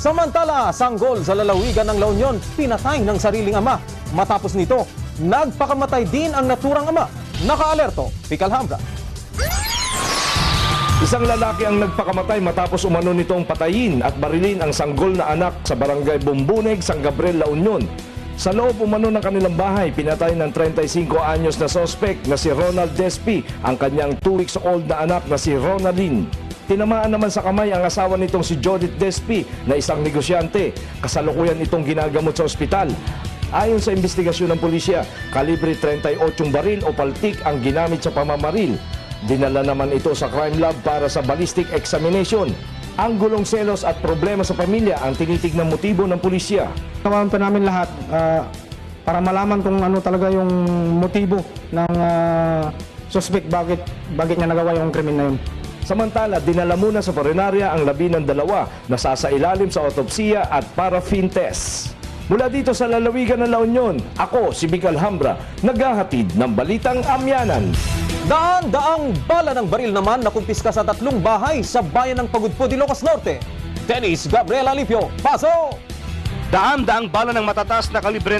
Samantala, sanggol sa lalawigan ng La Union, pinatay ng sariling ama. Matapos nito, nagpakamatay din ang naturang ama. Nakaalerto, Pikal Hambra. Isang lalaki ang nagpakamatay matapos umano nitong patayin at barilin ang sanggol na anak sa barangay Bumbuneg, San Gabriel, La Union. Sa loob umano ng kanilang bahay, pinatay ng 35 anyos na sospek na si Ronald Despi ang kanyang 2 weeks old na anak na si Ronaldine. Tinamaan naman sa kamay ang asawa nitong si Judith Despi na isang negosyante. Kasalukuyan itong ginagamot sa ospital. Ayon sa investigasyon ng pulisya, kalibre 38 baril o paltik ang ginamit sa pamamaril. Dinala naman ito sa crime lab para sa ballistic examination. Ang gulong selos at problema sa pamilya ang tinitignan motibo ng pulisya. Tawagan pa namin lahat ah, para malaman kung ano talaga yung motibo ng ah, suspect bakit bakit niya nagawa yung krimen na yun. Samantala, dinala muna sa parinarya ang labi ng dalawa na sasailalim sa otopsiya at paraffin test. Mula dito sa lalawigan ng La Union, ako si Big Alhambra, naghahatid ng Balitang Amyanan. Daan-daang bala ng baril naman na kumpiska sa tatlong bahay sa bayan ng Pagudpud, Ilocos Norte. Dennis Gabriel Alipio, paso! Daan-daang bala ng matatas na kalibre